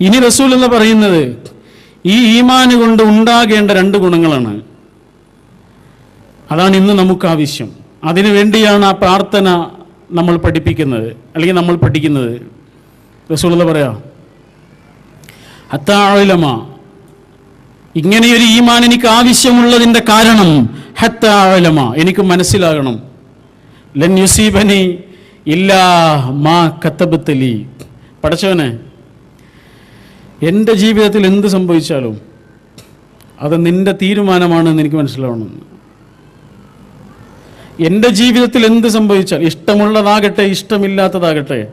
ഇനി റസൂൽ എന്ന് പറയുന്നത്? ഈ ഈമാന് കൊണ്ട് ഉണ്ടാകേണ്ട രണ്ട് ഗുണങ്ങളാണ്. അതാണ് ഇന്ന് നമുക്ക് ആവശ്യം. അതിനു വേണ്ടിയാണ് ആ പ്രാർത്ഥന നമ്മൾ പഠിപ്പിക്കുന്നത്. അല്ലെങ്കിൽ നമ്മൾ പഠിക്കുന്നത്. എന്ന് പറയാ? ഹത്താഴലമ ഇങ്ങനെയൊരു ഈമാൻ എനിക്ക് ആവശ്യമുള്ളതിന്റെ കാരണം ഹത്താഴലമ എനിക്ക് മനസ്സിലാകണം. ലൻ യുസീബനി ഇല്ലാ മാ കത്തബത്തലി പടച്ചവനെ എന്റെ ജീവിതത്തിൽ എന്ത് സംഭവിച്ചാലും അത് നിന്റെ തീരുമാനമാണെന്ന് എനിക്ക് മനസ്സിലാവണം. എന്റെ ജീവിതത്തിൽ എന്ത് സംഭവിച്ചാൽ ഇഷ്ടമുള്ളതാകട്ടെ ഇഷ്ടമില്ലാത്തതാകട്ടെ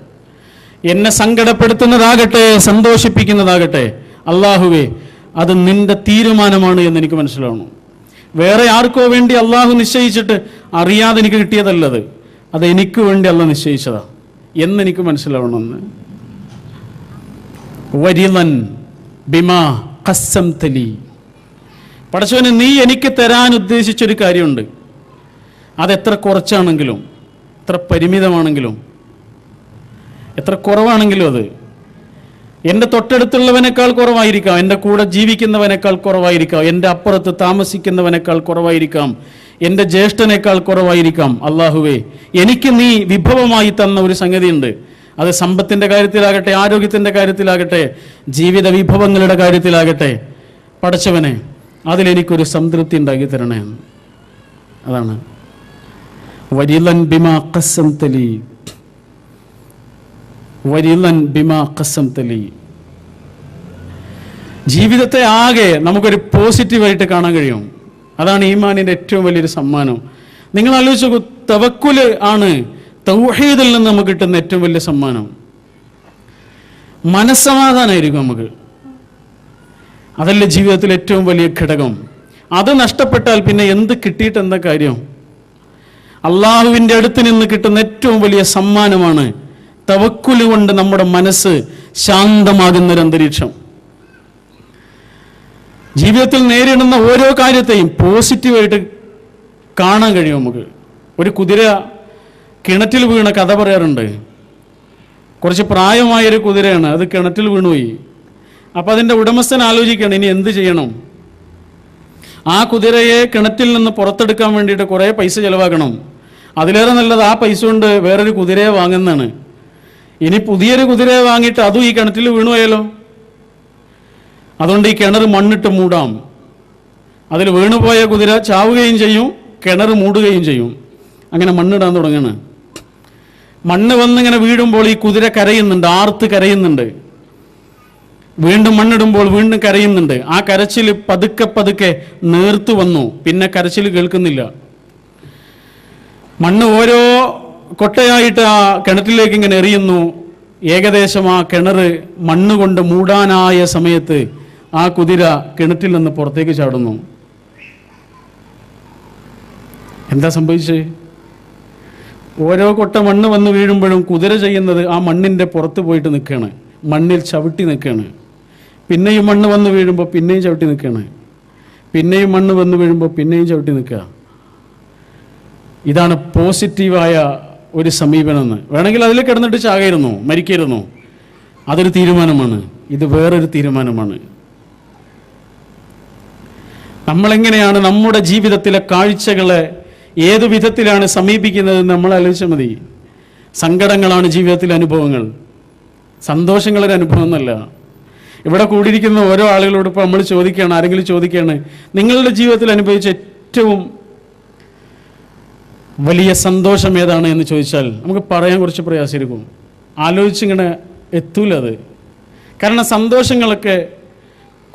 എന്നെ സങ്കടപ്പെടുത്തുന്നതാകട്ടെ സന്തോഷിപ്പിക്കുന്നതാകട്ടെ അള്ളാഹുവേ അത് നിന്റെ തീരുമാനമാണ് എന്ന് എനിക്ക് മനസ്സിലാവണം. വേറെ ആർക്കോ വേണ്ടി അള്ളാഹു നിശ്ചയിച്ചിട്ട് അറിയാതെ എനിക്ക് കിട്ടിയതല്ലത്. അത് എനിക്ക് വേണ്ടി അല്ല നിശ്ചയിച്ചതാ എന്നെനിക്ക് മനസ്സിലാവണമെന്ന്. വരിലൻ ബിമാ കസ്സം തലി പടച്ചവന് നീ എനിക്ക് തരാൻ ഉദ്ദേശിച്ചൊരു കാര്യമുണ്ട്. അതെത്ര കുറച്ചാണെങ്കിലും എത്ര പരിമിതമാണെങ്കിലും എത്ര കുറവാണെങ്കിലും അത് എന്റെ തൊട്ടടുത്തുള്ളവനേക്കാൾ കുറവായിരിക്കാം എന്റെ കൂടെ ജീവിക്കുന്നവനേക്കാൾ കുറവായിരിക്കാം എന്റെ അപ്പുറത്ത് താമസിക്കുന്നവനേക്കാൾ കുറവായിരിക്കാം എന്റെ ജ്യേഷ്ഠനേക്കാൾ കുറവായിരിക്കാം. അള്ളാഹുവേ എനിക്ക് നീ വിഭവമായി തന്ന ഒരു സംഗതിയുണ്ട്. അത് സമ്പത്തിന്റെ കാര്യത്തിലാകട്ടെ ആരോഗ്യത്തിന്റെ കാര്യത്തിലാകട്ടെ ജീവിത വിഭവങ്ങളുടെ കാര്യത്തിലാകട്ടെ. പഠിച്ചവനെ അതിലെനിക്കൊരു സംതൃപ്തി ഉണ്ടാക്കി തരണേ. അതാണ്. വരിലൻ ബിമാ കസം തലി. വരിലൻ ബിമാ കസം തലി. ജീവിതത്തെ ആകെ നമുക്കൊരു പോസിറ്റീവായിട്ട് കാണാൻ കഴിയും. അതാണ് ഈമാനിന്റെ ഏറ്റവും വലിയൊരു സമ്മാനം. നിങ്ങൾ ആലോചിച്ചു തവക്കുൽ ആണ് തൗഹീദിൽ നിന്ന് നമുക്ക് കിട്ടുന്ന ഏറ്റവും വലിയ സമ്മാനം. മനസ്സമാധാനമായിരിക്കും നമുക്ക്. അതല്ലേ ജീവിതത്തിൽ ഏറ്റവും വലിയ ഘടകം. അത് നഷ്ടപ്പെട്ടാൽ പിന്നെ എന്ത് കിട്ടിയിട്ട് എന്താ കാര്യം? അള്ളാഹുവിന്റെ അടുത്ത് നിന്ന് കിട്ടുന്ന ഏറ്റവും വലിയ സമ്മാനമാണ് തവക്കുൽ കൊണ്ട് നമ്മുടെ മനസ്സ് ശാന്തമാകുന്ന ഒരു അന്തരീക്ഷം. ജീവിതത്തിൽ നേരിടുന്ന ഓരോ കാര്യത്തെയും പോസിറ്റീവായിട്ട് കാണാൻ കഴിയും നമുക്ക്. ഒരു കുതിര കിണറ്റിൽ വീണ കഥ പറയാറുണ്ട്. കുറച്ച് പ്രായമായൊരു കുതിരയാണ് അത് കിണറ്റിൽ വീണുപോയി. അപ്പം അതിന്റെ ഉടമസ്ഥൻ ആലോചിക്കണം ഇനി എന്ത് ചെയ്യണം? ആ കുതിരയെ കിണറ്റിൽ നിന്ന് പുറത്തെടുക്കാൻ വേണ്ടിയിട്ട് കുറേ പൈസ ചിലവാക്കണം അതിലേറെ നല്ലത് ആ പൈസ കൊണ്ട് വേറൊരു കുതിരയെ വാങ്ങുന്നതാണ്. ഇനി പുതിയൊരു കുതിരയെ വാങ്ങിയിട്ട് അതും ഈ കിണറ്റിൽ വീണുപോയാലോ? അതുകൊണ്ട് ഈ കിണർ മണ്ണിട്ട് മൂടാം. അതിൽ വീണുപോയ കുതിര ചാവുകയും ചെയ്യും കിണർ മൂടുകയും ചെയ്യും. അങ്ങനെ മണ്ണിടാൻ തുടങ്ങാണ് മണ്ണ് വന്നിങ്ങനെ വീഴുമ്പോൾ ഈ കുതിര കരയുന്നുണ്ട് ആർത്ത് കരയുന്നുണ്ട്. വീണ്ടും മണ്ണിടുമ്പോൾ വീണ്ടും കരയുന്നുണ്ട്. ആ കരച്ചിൽ പതുക്കെ പതുക്കെ നേർത്തു വന്നു. പിന്നെ കരച്ചിൽ കേൾക്കുന്നില്ല. മണ്ണ് ഓരോ കൊട്ടയായിട്ട് ആ കിണറ്റിലേക്ക് ഇങ്ങനെ എറിയുന്നു. ഏകദേശം ആ കിണർ മണ്ണ് കൊണ്ട് മൂടാനായ സമയത്ത് ആ കുതിര കിണറ്റിൽ നിന്ന് പുറത്തേക്ക് ചാടുന്നു. എന്താ സംഭവിച്ചത് ഓരോ കൊട്ട മണ്ണ് വന്ന് വീഴുമ്പോഴും കുതിര ചെയ്യുന്നത് ആ മണ്ണിന്റെ പുറത്ത് പോയിട്ട് നിൽക്കുകയാണ്. മണ്ണിൽ ചവിട്ടി നിൽക്കുകയാണ്. പിന്നെയും മണ്ണ് വന്ന് വീഴുമ്പോൾ പിന്നെയും ചവിട്ടി നിൽക്കുകയാണ്. പിന്നെയും മണ്ണ് വന്ന് വീഴുമ്പോൾ പിന്നെയും ചവിട്ടി നിൽക്കുക. ഇതാണ് പോസിറ്റീവായ ഒരു സമീപനം എന്ന് വേണമെങ്കിൽ അതിൽ കിടന്നിട്ട് ചാകരുന്നു മരിക്കരുന്നു. അതൊരു തീരുമാനമാണ്. ഇത് വേറൊരു തീരുമാനമാണ്. നമ്മളെങ്ങനെയാണ് നമ്മുടെ ജീവിതത്തിലെ കാഴ്ചകളെ ഏതു വിധത്തിലാണ് സമീപിക്കുന്നത് നമ്മൾ ആലോചിച്ചാൽ മതി. സങ്കടങ്ങളാണ് ജീവിതത്തിലെ അനുഭവങ്ങൾ. സന്തോഷങ്ങളൊരു അനുഭവം എന്നല്ല. ഇവിടെ കൂടിയിരിക്കുന്ന ഓരോ ആളുകളോട് ഇപ്പോൾ നമ്മൾ ചോദിക്കുകയാണ് ആരെങ്കിലും ചോദിക്കുകയാണ് നിങ്ങളുടെ ജീവിതത്തിൽ അനുഭവിച്ച ഏറ്റവും വലിയ സന്തോഷം ഏതാണ് എന്ന് ചോദിച്ചാൽ നമുക്ക് പറയാൻ കുറച്ച് പ്രയാസമായിരിക്കും. ആലോചിച്ചിങ്ങനെ എത്തൂല അത്. കാരണം സന്തോഷങ്ങളൊക്കെ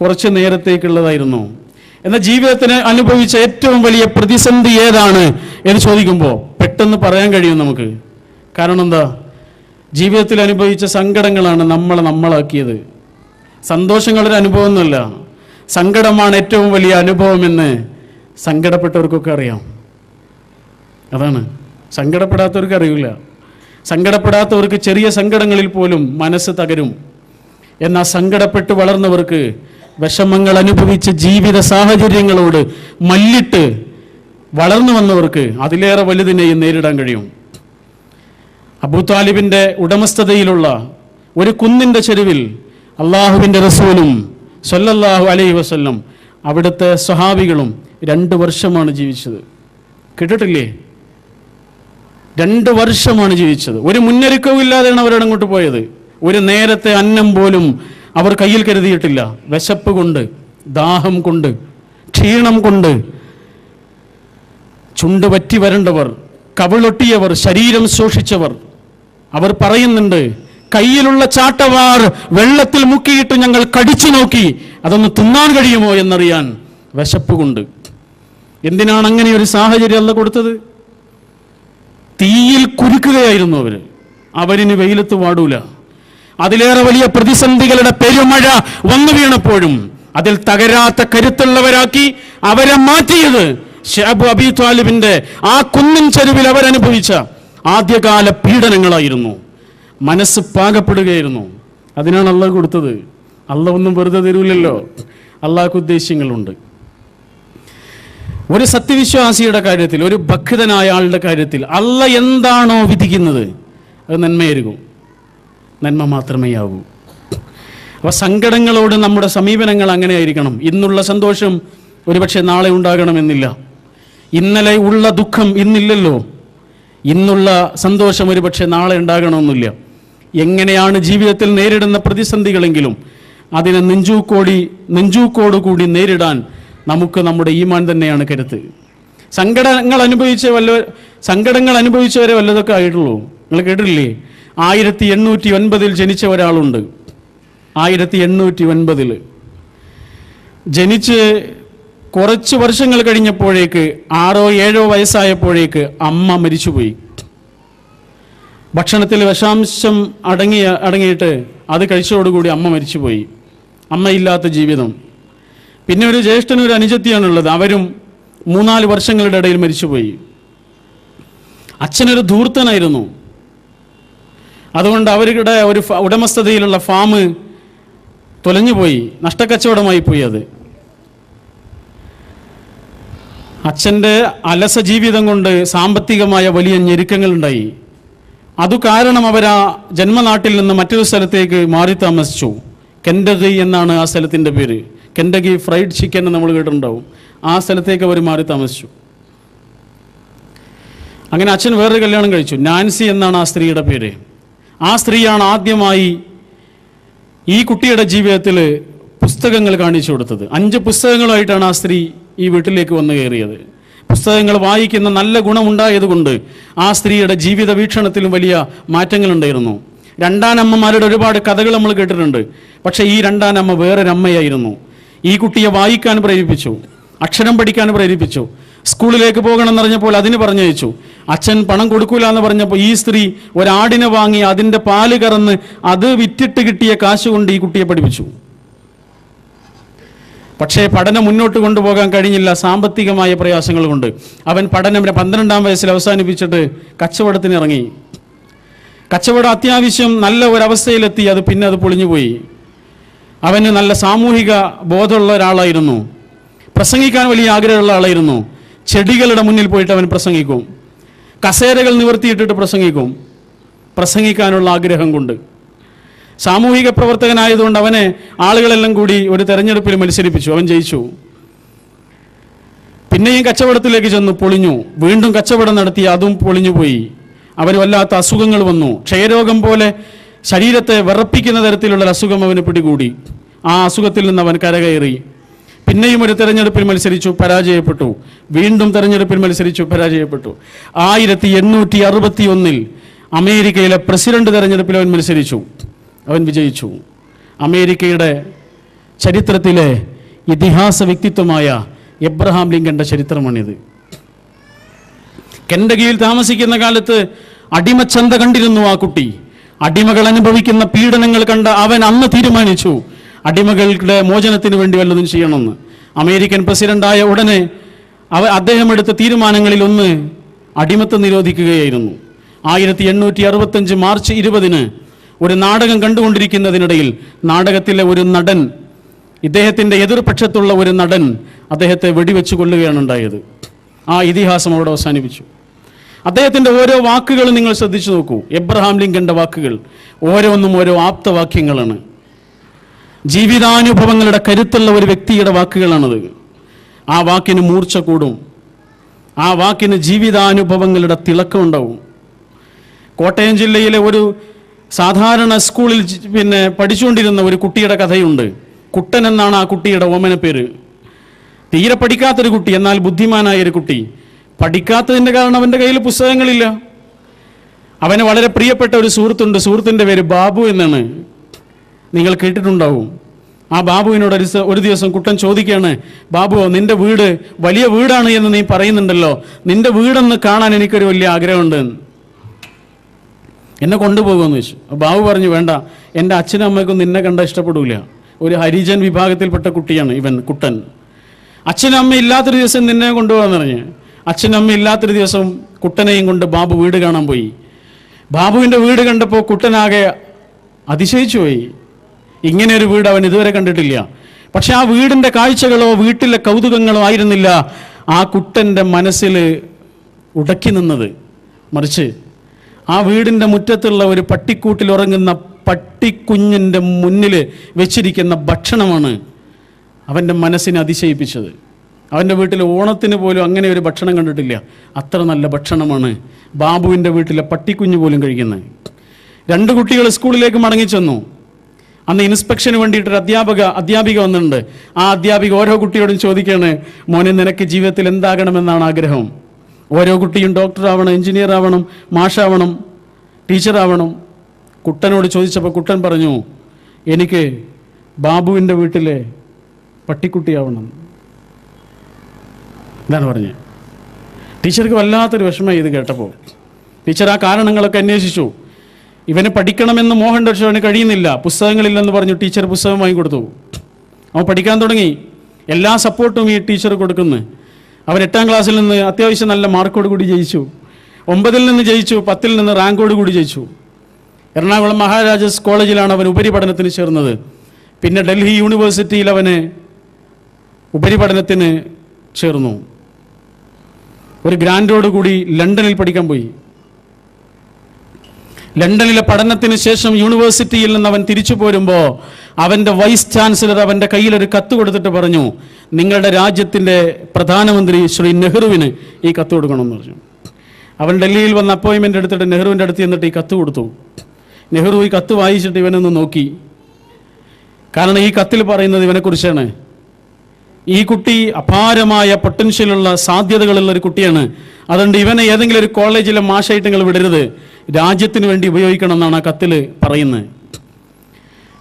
കുറച്ച് നേരത്തേക്കുള്ളതായിരുന്നു. എന്നാൽ ജീവിതത്തിന് അനുഭവിച്ച ഏറ്റവും വലിയ പ്രതിസന്ധി ഏതാണ് എന്ന് ചോദിക്കുമ്പോൾ പെട്ടെന്ന് പറയാൻ കഴിയും നമുക്ക്. കാരണം എന്താ? ജീവിതത്തിൽ അനുഭവിച്ച സങ്കടങ്ങളാണ് നമ്മളെ നമ്മളാക്കിയത്. സന്തോഷങ്ങളൊരു അനുഭവം ഒന്നുമല്ല സങ്കടമാണ് ഏറ്റവും വലിയ അനുഭവമെന്ന് സങ്കടപ്പെട്ടവർക്കൊക്കെ അറിയാം. അതാണ്. സങ്കടപ്പെടാത്തവർക്ക് അറിയില്ല. സങ്കടപ്പെടാത്തവർക്ക് ചെറിയ സങ്കടങ്ങളിൽ പോലും മനസ്സ് തകരും. എന്നാൽ സങ്കടപ്പെട്ട് വളർന്നവർക്ക് വിഷമങ്ങൾ അനുഭവിച്ച് ജീവിത സാഹചര്യങ്ങളോട് മല്ലിട്ട് വളർന്നു വന്നവർക്ക് അതിലേറെ വലുതിനെയും നേരിടാൻ കഴിയും. അബൂ താലിബിന്റെ ഉടമസ്ഥതയിലുള്ള ഒരു കുന്നിന്റെ ചെരുവിൽ അള്ളാഹുവിന്റെ റസൂലും സൊല്ലല്ലാഹു അലൈഹി വസല്ലം അവിടുത്തെ സ്വഹാബികളും രണ്ട് വർഷമാണ് ജീവിച്ചത്. കേട്ടിട്ടില്ലേ? രണ്ട് വർഷമാണ് ജീവിച്ചത്. ഒരു മുന്നൊരുക്കവും ഇല്ലാതെയാണ് അവരോടങ്ങോട്ട് പോയത്. ഒരു നേരത്തെ അന്നം പോലും അവർ കയ്യിൽ കരുതിയിട്ടില്ല. വിശപ്പ് കൊണ്ട് ദാഹം കൊണ്ട് ക്ഷീണം കൊണ്ട് ചുണ്ട് പറ്റി വരണ്ടവർ കവിളൊട്ടിയവർ ശരീരം ശോഷിച്ചവർ അവർ പറയുന്നുണ്ട് കയ്യിലുള്ള ചാട്ടവാർ വെള്ളത്തിൽ മുക്കിയിട്ട് ഞങ്ങൾ കടിച്ചു നോക്കി അതൊന്ന് തിന്നാൻ കഴിയുമോ എന്നറിയാൻ വിശപ്പ് കൊണ്ട്. എന്തിനാണ് അങ്ങനെ ഒരു സാഹചര്യം അല്ല കൊടുത്തത്? തീയിൽ കുരുക്കുകയായിരുന്നു അവർ. അവരിന് വെയിലത്ത് വാടൂല. അതിലേറെ വലിയ പ്രതിസന്ധികളുടെ പെരുമഴ വന്നു വീണപ്പോഴും അതിൽ തകരാത്ത കരുത്തുള്ളവരാക്കി അവരെ മാറ്റിയത് ഷാബു അബി താലിബിന്റെ ആ കുന്നിൻ ചെരുവിൽ അവരനുഭവിച്ച ആദ്യകാല പീഡനങ്ങളായിരുന്നു. മനസ്സ് പാകപ്പെടുകയായിരുന്നു. അതിനാണ് അള്ളാഹ് കൊടുത്തത്. അള്ളാഹ് ഒന്നും വെറുതെ തരൂലല്ലോ. അള്ളാഹ്ക്ക് ഉദ്ദേശ്യങ്ങളുണ്ട്. ഒരു സത്യവിശ്വാസിയുടെ കാര്യത്തിൽ ഒരു ഭക്തനായ ആളുടെ കാര്യത്തിൽ അള്ള എന്താണോ വിധിക്കുന്നത് അത് നന്മയായിരിക്കും. നന്മ മാത്രമേ ആവൂ അപ്പോൾ സങ്കടങ്ങളോട് നമ്മുടെ സമീപനങ്ങൾ അങ്ങനെ ആയിരിക്കണം ഇന്നുള്ള സന്തോഷം ഒരുപക്ഷെ നാളെ ഉണ്ടാകണമെന്നില്ല. ഇന്നലെ ഉള്ള ദുഃഖം ഇന്നില്ലല്ലോ. ഇന്നുള്ള സന്തോഷം ഒരുപക്ഷെ നാളെ ഉണ്ടാകണമെന്നില്ല. എങ്ങനെയാണ് ജീവിതത്തിൽ നേരിടുന്ന പ്രതിസന്ധികളെങ്കിലും അതിനെ നെഞ്ചൂക്കോടി നെഞ്ചൂക്കോട് കൂടി നേരിടാൻ നമുക്ക് നമ്മുടെ ഈമാൻ തന്നെയാണ് കരുത്ത്. സങ്കടങ്ങൾ അനുഭവിച്ച വല്ല സങ്കടങ്ങൾ അനുഭവിച്ചവരെ വല്ലതൊക്കെ ആയിട്ടുള്ളൂ. നിങ്ങൾ കേട്ടില്ലേ ആയിരത്തി എണ്ണൂറ്റി ഒൻപതിൽ ജനിച്ച ഒരാളുണ്ട്. ആയിരത്തി എണ്ണൂറ്റി ഒൻപതിൽ ജനിച്ച് കുറച്ച് വർഷങ്ങൾ കഴിഞ്ഞപ്പോഴേക്ക് ആറോ ഏഴോ വയസ്സായപ്പോഴേക്ക് അമ്മ മരിച്ചുപോയി. ഭക്ഷണത്തിൽ വിഷാംശം അടങ്ങിയ അടങ്ങിയിട്ട് അത് കഴിച്ചതോടുകൂടി അമ്മ മരിച്ചുപോയി. അമ്മയില്ലാത്ത ജീവിതം. പിന്നെ ഒരു ജ്യേഷ്ഠനും ഒരു അനുജത്തിയാണുള്ളത്. അവരും മൂന്നാൽ വർഷങ്ങളുടെ ഇടയിൽ മരിച്ചുപോയി. അച്ഛനൊരു ധൂർത്തനായിരുന്നു. അതുകൊണ്ട് അവരുടെ ഒരു ഉടമസ്ഥതയിലുള്ള ഫാം തൊലഞ്ഞുപോയി നഷ്ടക്കച്ചവടമായി പോയി അത്. അച്ഛന്റെ അലസ ജീവിതം കൊണ്ട് സാമ്പത്തികമായ വലിയ ഞെരുക്കങ്ങളുണ്ടായി. അതു കാരണം അവർ ആ ജന്മനാട്ടിൽ നിന്ന് മറ്റൊരു സ്ഥലത്തേക്ക് മാറി താമസിച്ചു. കെൻഡഗി എന്നാണ് ആ സ്ഥലത്തിന്റെ പേര്. കെൻഡഗി ഫ്രൈഡ് ചിക്കൻ നമ്മൾ കേട്ടിട്ടുണ്ടാവും. ആ സ്ഥലത്തേക്ക് അവർ മാറി താമസിച്ചു. അങ്ങനെ അച്ഛൻ വേറൊരു കല്യാണം കഴിച്ചു. നാൻസി എന്നാണ് ആ സ്ത്രീയുടെ പേര്. ആ സ്ത്രീയാണ് ആദ്യമായി ഈ കുട്ടിയുടെ ജീവിതത്തിൽ പുസ്തകങ്ങൾ കാണിച്ചു കൊടുത്തത്. അഞ്ച് പുസ്തകങ്ങളായിട്ടാണ് ആ സ്ത്രീ ഈ വീട്ടിലേക്ക് വന്നു കയറിയത്. പുസ്തകങ്ങൾ വായിക്കുന്ന നല്ല ഗുണമുണ്ടായതുകൊണ്ട് ആ സ്ത്രീയുടെ ജീവിത വീക്ഷണത്തിലും വലിയ മാറ്റങ്ങളുണ്ടായിരുന്നു. രണ്ടാനമ്മമാരുടെ ഒരുപാട് കഥകൾ നമ്മൾ കേട്ടിട്ടുണ്ട്. പക്ഷേ ഈ രണ്ടാനമ്മ വേറൊരമ്മയായിരുന്നു. ഈ കുട്ടിയെ വായിക്കാൻ പ്രേരിപ്പിച്ചു. അക്ഷരം പഠിക്കാൻ പ്രേരിപ്പിച്ചു. സ്കൂളിലേക്ക് പോകണം എന്നറിഞ്ഞപ്പോൾ അതിന് പറഞ്ഞയച്ചു. അച്ഛൻ പണം കൊടുക്കൂല എന്ന് പറഞ്ഞപ്പോൾ ഈ സ്ത്രീ ഒരാടിനെ വാങ്ങി അതിന്റെ പാൽ കറന്ന് അത് വിറ്റിട്ട് കിട്ടിയ കാശ് കൊണ്ട് ഈ കുട്ടിയെ പഠിപ്പിച്ചു. പക്ഷേ പഠനം മുന്നോട്ട് കൊണ്ടുപോകാൻ കഴിഞ്ഞില്ല സാമ്പത്തികമായ പ്രയാസങ്ങൾ കൊണ്ട്. അവൻ പഠനം പന്ത്രണ്ടാം വയസ്സിൽ അവസാനിപ്പിച്ചിട്ട് കച്ചവടത്തിന് ഇറങ്ങി. കച്ചവടം അത്യാവശ്യം നല്ല ഒരവസ്ഥയിലെത്തി അത് പിന്നെ അത് പൊളിഞ്ഞുപോയി അവന് നല്ല സാമൂഹിക ബോധമുള്ള ഒരാളായിരുന്നു. പ്രസംഗിക്കാൻ വലിയ ആഗ്രഹമുള്ള ആളായിരുന്നു. ചെടികളുടെ മുന്നിൽ പോയിട്ട് അവൻ പ്രസംഗിക്കും. കസേരകൾ നിവർത്തിയിട്ടിട്ട് പ്രസംഗിക്കും. പ്രസംഗിക്കാനുള്ള ആഗ്രഹം കൊണ്ട്. സാമൂഹിക പ്രവർത്തകനായതുകൊണ്ട് അവനെ ആളുകളെല്ലാം കൂടി ഒരു തെരഞ്ഞെടുപ്പിൽ മത്സരിപ്പിച്ചു. അവൻ ജയിച്ചു. പിന്നെയും കച്ചവടത്തിലേക്ക് ചെന്ന് പൊളിഞ്ഞു. വീണ്ടും കച്ചവടം നടത്തി അതും പൊളിഞ്ഞുപോയി. അവന് വല്ലാത്ത അസുഖങ്ങൾ വന്നു. ക്ഷയരോഗം പോലെ ശരീരത്തെ വിറപ്പിക്കുന്ന തരത്തിലുള്ള അസുഖം അവന് പിടികൂടി. ആ അസുഖത്തിൽ നിന്ന് അവൻ കരകയറി. പിന്നെയും ഒരു തെരഞ്ഞെടുപ്പിൽ മത്സരിച്ചു പരാജയപ്പെട്ടു. വീണ്ടും തെരഞ്ഞെടുപ്പിൽ മത്സരിച്ചു പരാജയപ്പെട്ടു. ആയിരത്തി എണ്ണൂറ്റി അറുപത്തി ഒന്നിൽ അമേരിക്കയിലെ പ്രസിഡന്റ് തെരഞ്ഞെടുപ്പിൽ അവൻ മത്സരിച്ചു. അവൻ വിജയിച്ചു. അമേരിക്കയുടെ ചരിത്രത്തിലെ ഇതിഹാസ വ്യക്തിത്വമായ എബ്രഹാം ലിങ്കന്റെ ചരിത്രമാണിത്. കെൻഡഗിയിൽ താമസിക്കുന്ന കാലത്ത് അടിമച്ചന്ത കണ്ടിരുന്നു ആ കുട്ടി. അടിമകൾ അനുഭവിക്കുന്ന പീഡനങ്ങൾ കണ്ട അവൻ അന്ന് തീരുമാനിച്ചു. അടിമകളുടെ മോചനത്തിന് വേണ്ടി വല്ലതും ചെയ്യണമെന്ന്. അമേരിക്കൻ പ്രസിഡന്റായ ഉടനെ അവ അദ്ദേഹം എടുത്ത തീരുമാനങ്ങളിൽ ഒന്ന് അടിമത്തം നിരോധിക്കുകയായിരുന്നു. ആയിരത്തി എണ്ണൂറ്റി അറുപത്തഞ്ച് മാർച്ച് ഇരുപതിന് ഒരു നാടകം കണ്ടുകൊണ്ടിരിക്കുന്നതിനിടയിൽ നാടകത്തിലെ ഒരു നടൻ ഇദ്ദേഹത്തിന്റെ എതിർപക്ഷത്തുള്ള ഒരു നടൻ അദ്ദേഹത്തെ വെടിവെച്ചു കൊല്ലുകയാണ് ഉണ്ടായത് ആ ഇതിഹാസം അവിടെ അവസാനിപ്പിച്ചു. അദ്ദേഹത്തിന്റെ ഓരോ വാക്കുകളും നിങ്ങൾ ശ്രദ്ധിച്ചു നോക്കൂ. എബ്രഹാം ലിങ്കന്റെ വാക്കുകൾ ഓരോന്നും ഓരോ ആപ്തവാക്യങ്ങളാണ്. ജീവിതാനുഭവങ്ങളുടെ കരുത്തുള്ള ഒരു വ്യക്തിയുടെ വാക്കുകളാണത്. ആ വാക്കിന് മൂർച്ച കൂടും. ആ വാക്കിന് ജീവിതാനുഭവങ്ങളുടെ തിളക്കമുണ്ടാവും കോട്ടയം ജില്ലയിലെ ഒരു സാധാരണ സ്കൂളിൽ പിന്നെ പഠിച്ചുകൊണ്ടിരുന്ന ഒരു കുട്ടിയുടെ കഥയുണ്ട്. കുട്ടൻ എന്നാണ് ആ കുട്ടിയുടെ ഓമന പേര്. തീരെ പഠിക്കാത്തൊരു കുട്ടി എന്നാൽ ബുദ്ധിമാനായ ഒരു കുട്ടി. പഠിക്കാത്തതിന്റെ കാരണം അവന്റെ കയ്യിൽ പുസ്തകങ്ങളില്ല. അവന് വളരെ പ്രിയപ്പെട്ട ഒരു സുഹൃത്തുണ്ട്. സുഹൃത്തിന്റെ പേര് ബാബു എന്നാണ്. നിങ്ങൾ കേട്ടിട്ടുണ്ടാവും. ആ ബാബുവിനോട് ഒരു ഒരു ദിവസം കുട്ടൻ ചോദിക്കുകയാണ് ബാബു നിന്റെ വീട് വലിയ വീടാണ് എന്ന് നീ പറയുന്നുണ്ടല്ലോ. നിന്റെ വീടൊന്ന് കാണാൻ എനിക്കൊരു വലിയ ആഗ്രഹമുണ്ട്. എന്ന്. കൊണ്ടുപോകുമെന്ന് ചോദിച്ചു. ബാബു പറഞ്ഞു വേണ്ട എന്റെ അച്ഛനും അമ്മയ്ക്കും നിന്നെ കണ്ട ഇഷ്ടപ്പെടില്ല ഒരു ഹരിജൻ വിഭാഗത്തിൽപ്പെട്ട കുട്ടിയാണ് ഇവൻ കുട്ടൻ. അച്ഛനും അമ്മ ഇല്ലാത്തൊരു ദിവസം നിന്നെ കൊണ്ടുപോകാന്ന് പറഞ്ഞു. അച്ഛനും അമ്മ ഇല്ലാത്തൊരു ദിവസം കുട്ടനെയും കൊണ്ട് ബാബു വീട് കാണാൻ പോയി. ബാബുവിന്റെ വീട് കണ്ടപ്പോൾ കുട്ടനാകെ അതിശയിച്ചു പോയി. ഇങ്ങനെ ഒരു വീട് അവൻ ഇതുവരെ കണ്ടിട്ടില്ല. പക്ഷെ ആ വീടിന്റെ കാഴ്ചകളോ വീട്ടിലെ കൗതുകങ്ങളോ ആയിരുന്നില്ല. ആ കുട്ടന്റെ മനസ്സിൽ ഉടക്കി നിന്നത്. മറിച്ച് ആ വീടിന്റെ മുറ്റത്തുള്ള ഒരു പട്ടിക്കൂട്ടിൽ ഉറങ്ങുന്ന പട്ടിക്കുഞ്ഞിന്റെ മുന്നിൽ വെച്ചിരിക്കുന്ന ഭക്ഷണമാണ് അവന്റെ മനസ്സിനെ അതിശയിപ്പിച്ചത്. അവന്റെ വീട്ടിൽ ഓണത്തിന് പോലും അങ്ങനെ ഒരു ഭക്ഷണം കണ്ടിട്ടില്ല. അത്ര നല്ല ഭക്ഷണമാണ് ബാബുവിന്റെ വീട്ടിലെ പട്ടിക്കുഞ്ഞ് പോലും കഴിക്കുന്നത്. രണ്ട് കുട്ടികൾ സ്കൂളിലേക്ക് മടങ്ങിച്ചെന്നു. അന്ന് ഇൻസ്പെക്ഷന് വേണ്ടിയിട്ട് ഒരു അധ്യാപക അധ്യാപിക വന്നിട്ടുണ്ട്. ആ അധ്യാപിക ഓരോ കുട്ടിയോടും ചോദിക്കുകയാണ് മോനെ നിനക്ക് ജീവിതത്തിൽ എന്താകണമെന്നാണ് ആഗ്രഹം? ഓരോ കുട്ടിയും ഡോക്ടർ ആവണം എഞ്ചിനീയർ ആവണം മാഷാവണം ടീച്ചറാവണം കുട്ടനോട് ചോദിച്ചപ്പോൾ കുട്ടൻ പറഞ്ഞു എനിക്ക് ബാബുവിന്റെ വീട്ടിലെ പട്ടിക്കുട്ടിയാവണം. എന്താണ് പറഞ്ഞത്. ടീച്ചർക്ക് വല്ലാത്തൊരു വിഷമം ഇത് കേട്ടപ്പോൾ. ടീച്ചർ ആ കാരണങ്ങളൊക്കെ അന്വേഷിച്ചു. ഇവന് പഠിക്കണമെന്ന് മോഹൻ അവന് കഴിയുന്നില്ല. പുസ്തകങ്ങളില്ലെന്ന് പറഞ്ഞു ടീച്ചർ പുസ്തകം വാങ്ങിക്കൊടുത്തു. അവൻ പഠിക്കാൻ തുടങ്ങി. എല്ലാ സപ്പോർട്ടും ഈ ടീച്ചർ കൊടുക്കുന്നു. അവൻ എട്ടാം ക്ലാസ്സിൽ നിന്ന് അത്യാവശ്യം നല്ല മാർക്കോട് കൂടി ജയിച്ചു. ഒമ്പതിൽ നിന്ന് ജയിച്ചു പത്തിൽ നിന്ന് റാങ്കോട് കൂടി ജയിച്ചു. എറണാകുളം മഹാരാജാസ് കോളേജിലാണ് അവൻ ഉപരിപഠനത്തിന് ചേർന്നത്. പിന്നെ ഡൽഹി യൂണിവേഴ്സിറ്റിയിൽ അവന് ഉപരിപഠനത്തിന് ചേർന്നു. ഒരു ഗ്രാൻഡോട് കൂടി ലണ്ടനിൽ പഠിക്കാൻ പോയി. ലണ്ടനിലെ പഠനത്തിന് ശേഷം യൂണിവേഴ്സിറ്റിയിൽ നിന്ന് അവൻ തിരിച്ചു പോരുമ്പോൾ അവന്റെ വൈസ് ചാൻസലർ അവന്റെ ഒരു കത്ത് കൊടുത്തിട്ട് പറഞ്ഞു നിങ്ങളുടെ രാജ്യത്തിന്റെ പ്രധാനമന്ത്രി ശ്രീ നെഹ്റുവിന് ഈ കത്ത് കൊടുക്കണമെന്ന് പറഞ്ഞു. അവൻ ഡൽഹിയിൽ വന്ന് അപ്പോയിൻമെന്റ് എടുത്തിട്ട് നെഹ്റുവിന്റെ അടുത്ത് ചെന്നിട്ട് ഈ കത്ത് കൊടുത്തു. നെഹ്റു ഈ കത്ത് വായിച്ചിട്ട് ഇവനൊന്ന് നോക്കി. കാരണം ഈ കത്തിൽ പറയുന്നത് ഇവനെക്കുറിച്ചാണ്. ഈ കുട്ടി അപാരമായ പൊട്ടൻഷ്യലുള്ള സാധ്യതകളുള്ള ഒരു കുട്ടിയാണ്. അതുകൊണ്ട് ഇവനെ ഏതെങ്കിലും ഒരു കോളേജിലെ മാഷായിട്ട് നിങ്ങൾ വിടരുത്. രാജ്യത്തിന് വേണ്ടി ഉപയോഗിക്കണം എന്നാണ് ആ കത്തിൽ പറയുന്നത്.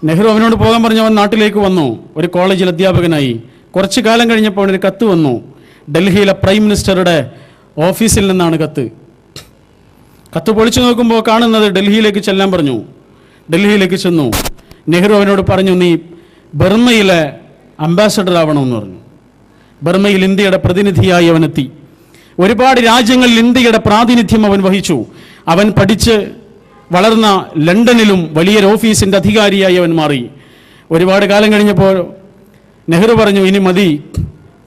നെഹ്റു അവനോട് പോകാൻ പറഞ്ഞവൻ നാട്ടിലേക്ക് വന്നു. ഒരു കോളേജിൽ അധ്യാപകനായി. കുറച്ച് കാലം കഴിഞ്ഞപ്പോൾ അവനൊരു കത്ത് വന്നു. ഡൽഹിയിലെ പ്രൈം മിനിസ്റ്ററുടെ ഓഫീസിൽ നിന്നാണ് കത്ത്. കത്ത് പൊളിച്ചു നോക്കുമ്പോൾ കാണുന്നത് ഡൽഹിയിലേക്ക് ചെല്ലാൻ പറഞ്ഞു. ഡൽഹിയിലേക്ക് ചെന്നു. നെഹ്റു അവനോട് പറഞ്ഞു നീ ബർമ്മയിലെ അംബാസഡർ ആവണമെന്ന് പറഞ്ഞു. ബർമ്മയിൽ ഇന്ത്യയുടെ പ്രതിനിധിയായി അവനെത്തി ഒരുപാട് രാജ്യങ്ങളിൽ ഇന്ത്യയുടെ പ്രാതിനിധ്യം അവൻ വഹിച്ചു. അവൻ പഠിച്ച് വളർന്ന ലണ്ടനിലും വലിയൊരു ഓഫീസിന്റെ അധികാരിയായി അവൻ മാറി. ഒരുപാട് കാലം കഴിഞ്ഞപ്പോൾ നെഹ്റു പറഞ്ഞു ഇനി മതി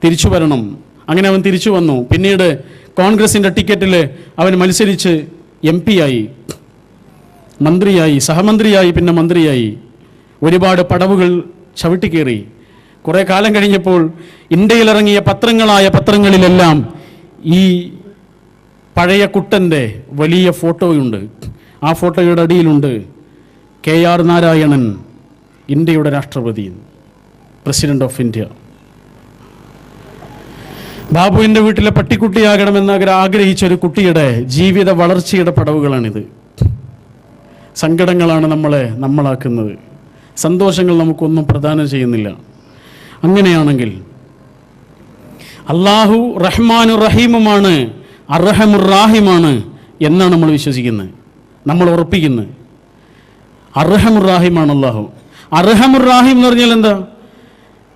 തിരിച്ചു വരണം. അങ്ങനെ അവൻ തിരിച്ചു വന്നു. പിന്നീട് കോൺഗ്രസിന്റെ ടിക്കറ്റിൽ അവൻ മത്സരിച്ച് എം ആയി. മന്ത്രിയായി സഹമന്ത്രിയായി പിന്നെ മന്ത്രിയായി. ഒരുപാട് പടവുകൾ ചവിട്ടിക്കേറി കുറേ. കാലം കഴിഞ്ഞപ്പോൾ ഇന്ത്യയിലിറങ്ങിയ പത്രങ്ങളായ പത്രങ്ങളിലെല്ലാം ഈ പഴയ കുട്ടന്റെ വലിയ ഫോട്ടോയുണ്ട്. ആ ഫോട്ടോയുടെ അടിയിലുണ്ട് കെ ആർ നാരായണൻ ഇന്ത്യയുടെ രാഷ്ട്രപതി പ്രസിഡന്റ് ഓഫ് ഇന്ത്യ. ബാബുവിന്റെ വീട്ടിലെ പട്ടിക്കുട്ടിയാകണമെന്ന് ആഗ്രഹിച്ച ഒരു കുട്ടിയുടെ ജീവിത വളർച്ചയുടെ പടവുകളാണിത്. സങ്കടങ്ങളാണ് നമ്മളെ നമ്മളാക്കുന്നത്. സന്തോഷങ്ങൾ നമുക്കൊന്നും പ്രദാനം ചെയ്യുന്നില്ല. അങ്ങനെയാണെങ്കിൽ അള്ളാഹു റഹ്മാനു റഹീമുമാണ് അർഹമുറാഹിമാണ് എന്നാണ് നമ്മൾ വിശ്വസിക്കുന്നത്. നമ്മൾ ഉറപ്പിക്കുന്നത്. അർഹമുറാഹിമാണ് അള്ളാഹു. അർഹമുറാഹിം എന്ന് പറഞ്ഞാൽ എന്താ?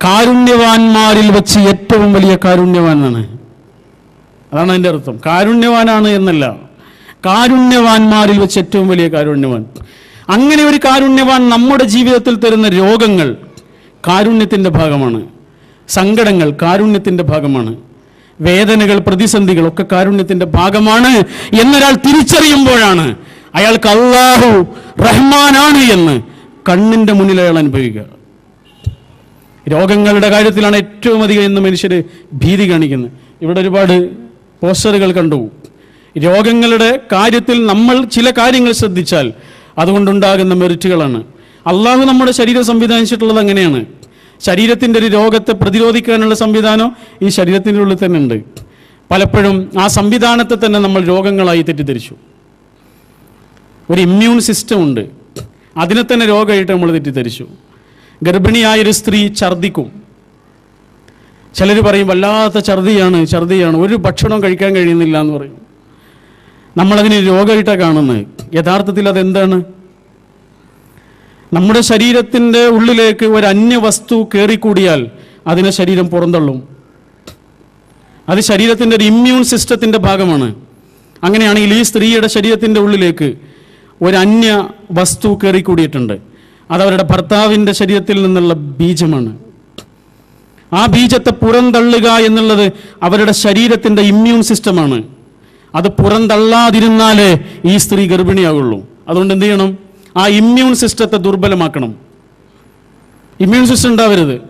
കാരുണ്യവാന്മാരിൽ വെച്ച് ഏറ്റവും വലിയ കാരുണ്യവാനാണ്. അതാണ് അതിന്റെ അർത്ഥം. കാരുണ്യവാനാണ് എന്നല്ല. കാരുണ്യവാന്മാരിൽ വെച്ച് ഏറ്റവും വലിയ കാരുണ്യവാൻ. അങ്ങനെ ഒരു കാരുണ്യവാൻ നമ്മുടെ ജീവിതത്തിൽ തരുന്ന രോഗങ്ങൾ കാരുണ്യത്തിന്റെ ഭാഗമാണ്. സങ്കടങ്ങൾ കാരുണ്യത്തിന്റെ ഭാഗമാണ്. വേദനകൾ പ്രതിസന്ധികൾ ഒക്കെ കാരുണ്യത്തിന്റെ ഭാഗമാണ് എന്നൊരാൾ തിരിച്ചറിയുമ്പോഴാണ് അയാൾക്ക് അള്ളാഹു റഹ്മാനാണ് എന്ന് കണ്ണിന്റെ മുന്നിൽ അയാൾ അനുഭവിക്കുക. രോഗങ്ങളുടെ കാര്യത്തിലാണ് ഏറ്റവും അധികം ഇന്ന് മനുഷ്യർ ഭീതി കാണിക്കുന്നത്. ഇവിടെ ഒരുപാട് പോസ്റ്ററുകൾ കണ്ടു. രോഗങ്ങളുടെ കാര്യത്തിൽ നമ്മൾ ചില കാര്യങ്ങൾ ശ്രദ്ധിച്ചാൽ അതുകൊണ്ടുണ്ടാകുന്ന മെറിറ്റുകളാണ്. അള്ളാഹു നമ്മുടെ ശരീരം സംവിധാനിച്ചിട്ടുള്ളത് അങ്ങനെയാണ്. ശരീരത്തിന്റെ ഒരു രോഗത്തെ പ്രതിരോധിക്കാനുള്ള സംവിധാനം ഈ ശരീരത്തിന്റെ ഉള്ളിൽ തന്നെ ഉണ്ട്. പലപ്പോഴും ആ സംവിധാനത്തെ തന്നെ നമ്മൾ രോഗങ്ങളായി തെറ്റിദ്ധരിച്ചു. ഒരു ഇമ്മ്യൂൺ സിസ്റ്റം ഉണ്ട്. അതിനെ തന്നെ രോഗമായിട്ട് നമ്മൾ തെറ്റിദ്ധരിച്ചു. ഗർഭിണിയായൊരു സ്ത്രീ ഛർദ്ദിക്കും. ചിലർ പറയും വല്ലാത്ത ഛർദിയാണ് ഛർദിയാണ് ഒരു ഭക്ഷണം കഴിക്കാൻ കഴിയുന്നില്ല എന്ന് പറയും. നമ്മളതിന് രോഗമായിട്ടാണ് കാണുന്നത്. യഥാർത്ഥത്തിൽ അതെന്താണ്? നമ്മുടെ ശരീരത്തിന്റെ ഉള്ളിലേക്ക് ഒരു അന്യവസ്തു കയറിക്കൂടിയാൽ അതിനെ ശരീരം പുറന്തള്ളും. അത് ശരീരത്തിന്റെ ഒരു ഇമ്മ്യൂൺ സിസ്റ്റത്തിന്റെ ഭാഗമാണ്. അങ്ങനെയാണെങ്കിൽ ഈ സ്ത്രീയുടെ ശരീരത്തിന്റെ ഉള്ളിലേക്ക് ഒരു അന്യ വസ്തു കയറിക്കൂടിയിട്ടുണ്ട് അത് അവരുടെ ഭർത്താവിന്റെ ശരീരത്തിൽ നിന്നുള്ള ബീജമാണ്. ആ ബീജത്തെ പുറന്തള്ളുക എന്നുള്ളത് അവരുടെ ശരീരത്തിന്റെ ഇമ്മ്യൂൺ സിസ്റ്റമാണ് അത് പുറന്തള്ളാതിരുന്നാലേ ഈ സ്ത്രീ ഗർഭിണിയാകുള്ളൂ. അതുകൊണ്ട് എന്ത് ചെയ്യണം? ആ ഇമ്മ്യൂൺ സിസ്റ്റത്തെ ദുർബലമാക്കണം. ഇമ്മ്യൂൺ സിസ്റ്റം ഉണ്ടാവരുത്.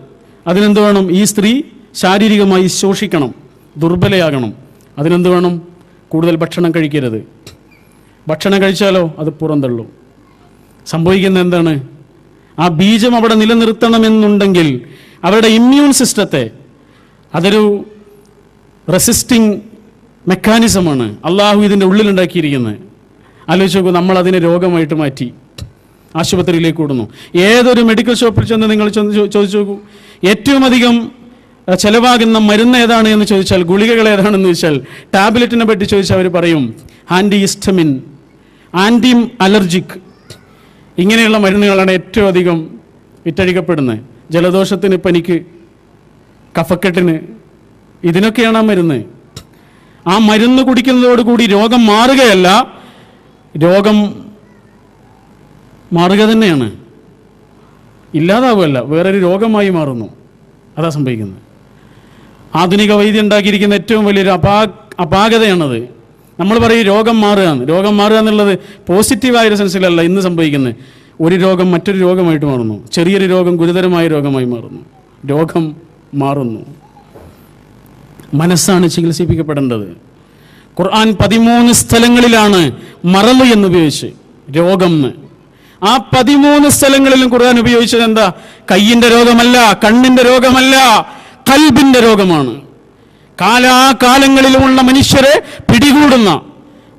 അതിനെന്ത് വേണം? ഈ സ്ത്രീ ശാരീരികമായി ശോഷിക്കണം ദുർബലയാകണം. അതിനെന്ത് വേണം? കൂടുതൽ ഭക്ഷണം കഴിക്കരുത്. ഭക്ഷണം കഴിച്ചാലോ അത് പുറന്തള്ളും. സംഭവിക്കുന്നത് എന്താണ്? ആ ബീജം അവിടെ നിലനിർത്തണമെന്നുണ്ടെങ്കിൽ അവരുടെ ഇമ്മ്യൂൺ സിസ്റ്റത്തെ അതൊരു റെസിസ്റ്റിംഗ് മെക്കാനിസമാണ് അള്ളാഹു ഇതിന്റെ ഉള്ളിലുണ്ടാക്കിയിരിക്കുന്നത്. ആലോചിച്ച് നോക്കൂ നമ്മൾ അതിനെ രോഗമായിട്ട് മാറ്റി. ആശുപത്രിയിലേക്ക് ഓടുന്നു. ഏതൊരു മെഡിക്കൽ ഷോപ്പിൽ ചെന്ന് നിങ്ങൾ ചോദിച്ചു നോക്കൂ ഏറ്റവും അധികം ചിലവാകുന്ന മരുന്ന് ഏതാണ് എന്ന് ചോദിച്ചാൽ ഗുളികകൾ ഏതാണെന്ന് ചോദിച്ചാൽ ടാബ്ലറ്റിനെ പറ്റി ചോദിച്ചാൽ അവർ പറയും ആന്റി ഇസ്റ്റമിൻ ആന്റി അലർജിക് ഇങ്ങനെയുള്ള മരുന്നുകളാണ് ഏറ്റവും അധികം വിറ്റഴിക്കപ്പെടുന്നത്. ജലദോഷത്തിന് പനിക്ക് കഫക്കെട്ടിന് ഇതിനൊക്കെയാണ് ആ മരുന്ന്. ആ മരുന്ന് കുടിക്കുന്നതോടുകൂടി രോഗം മാറുകയല്ല രോഗം മാറുക തന്നെയാണ്. ഇല്ലാതാവുകയല്ല വേറൊരു രോഗമായി മാറുന്നു. അതാ സംഭവിക്കുന്നത്. ആധുനിക വൈദ്യം ഉണ്ടാക്കിയിരിക്കുന്ന ഏറ്റവും വലിയൊരു അപാ അപാകതയാണത്. നമ്മൾ പറയും രോഗം മാറുകയാണ് രോഗം മാറുക എന്നുള്ളത് പോസിറ്റീവായൊരു സെൻസിലല്ല ഇന്ന് സംഭവിക്കുന്നത്. ഒരു രോഗം മറ്റൊരു രോഗമായിട്ട് മാറുന്നു. ചെറിയൊരു രോഗം ഗുരുതരമായ രോഗമായി മാറുന്നു. രോഗം മാറുന്നു. മനസ്സാണ് ചികിത്സിപ്പിക്കപ്പെടേണ്ടത്. ഖുർആൻ പതിമൂന്ന് സ്ഥലങ്ങളിലാണ് മറൽ എന്ന് ഉപയോഗിച്ച് രോഗം ആ പതിമൂന്ന് സ്ഥലങ്ങളിലും ഖുർആൻ ഉപയോഗിച്ചത് എന്താ? കയ്യിന്റെ രോഗമല്ല കണ്ണിന്റെ രോഗമല്ല കൽബിന്റെ രോഗമാണ്. കാലാകാലങ്ങളിലുമുള്ള മനുഷ്യരെ പിടികൂടുന്ന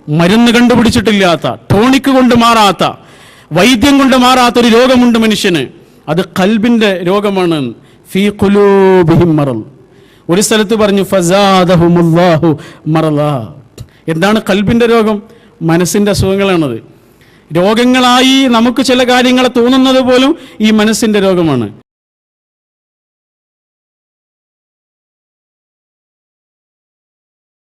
മരുന്ന് കണ്ടുപിടിച്ചിട്ടില്ലാത്ത ടോണിക്ക് കൊണ്ട് മാറാത്ത വൈദ്യം കൊണ്ട് മാറാത്ത ഒരു രോഗമുണ്ട് മനുഷ്യന്. അത് കൽബിന്റെ രോഗമാണ്. ഫീ കുലൂബിഹിം മറൽ. ഒരു സ്ഥലത്ത് പറഞ്ഞു ഫസാദഹുമുല്ലാഹു മറല. എന്താണ് കൽബിന്റെ രോഗം? മനസ്സിന്റെ അസുഖങ്ങളാണത്. രോഗങ്ങളായി നമുക്ക് ചില കാര്യങ്ങൾ തോന്നുന്നത് പോലും ഈ മനസ്സിന്റെ രോഗമാണ്.